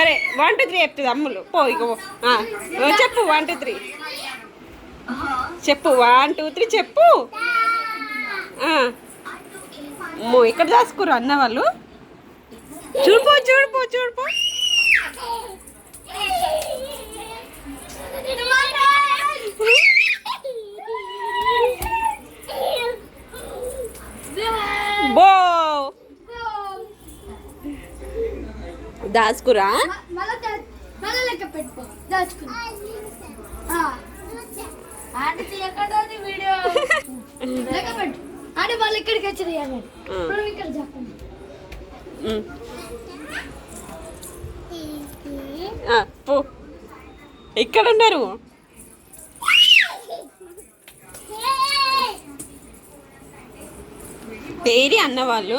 సరే one two three చెప్తుంది అమ్ములు. పో ఇక చెప్పు వన్ టూ త్రీ చెప్పు వన్ టూ త్రీ చెప్పు. అమ్మో ఇక్కడ దాచుకోరు అన్న వాళ్ళు? చూడిపో చూడిపో చూడుపో పెట్టు. ఆడి వాళ్ళు ఇక్కడికి వచ్చి ఇక్కడ చెప్పండి. ఇక్కడ ఉన్నారు. పేరి అన్న వాళ్ళు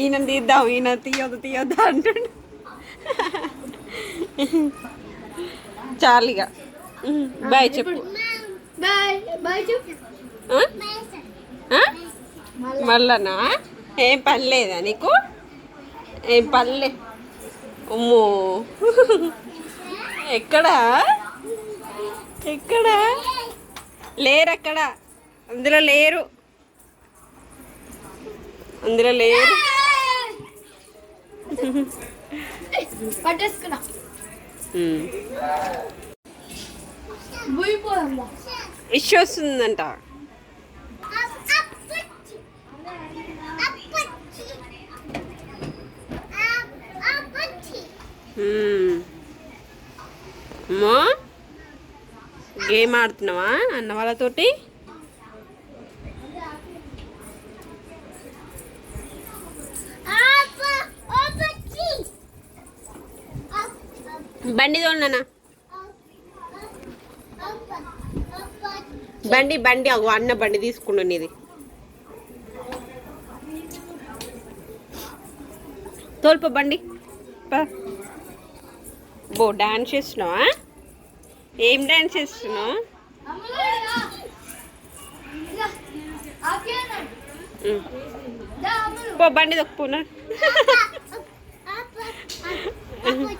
ఈయన తీద్దాం ఈయన తీయొద్దు తీయొద్దు అంటుండు. చాలిగా బాయ్ చెప్పు? మళ్ళనా ఏం పని లేదా నీకు? ఏం పనిలే. అమ్మో ఎక్కడా? ఎక్కడా? లేరు అక్కడ అందులో లేరు. అందులో లేరు. పట్టేసుకున్నా. ఇష్యూ వస్తుందంట. గేమ్ ఆడుతున్నావా అన్న వాళ్ళతోటి? బండి తోలనా బండి బండి అగో అన్న బండి తీసుకుండు నీది. తోల్ప బండి. బో డాన్స్ చేస్తున్నావా? ఏం డాన్స్ చేస్తున్నావు. పో బండి అమ్ములు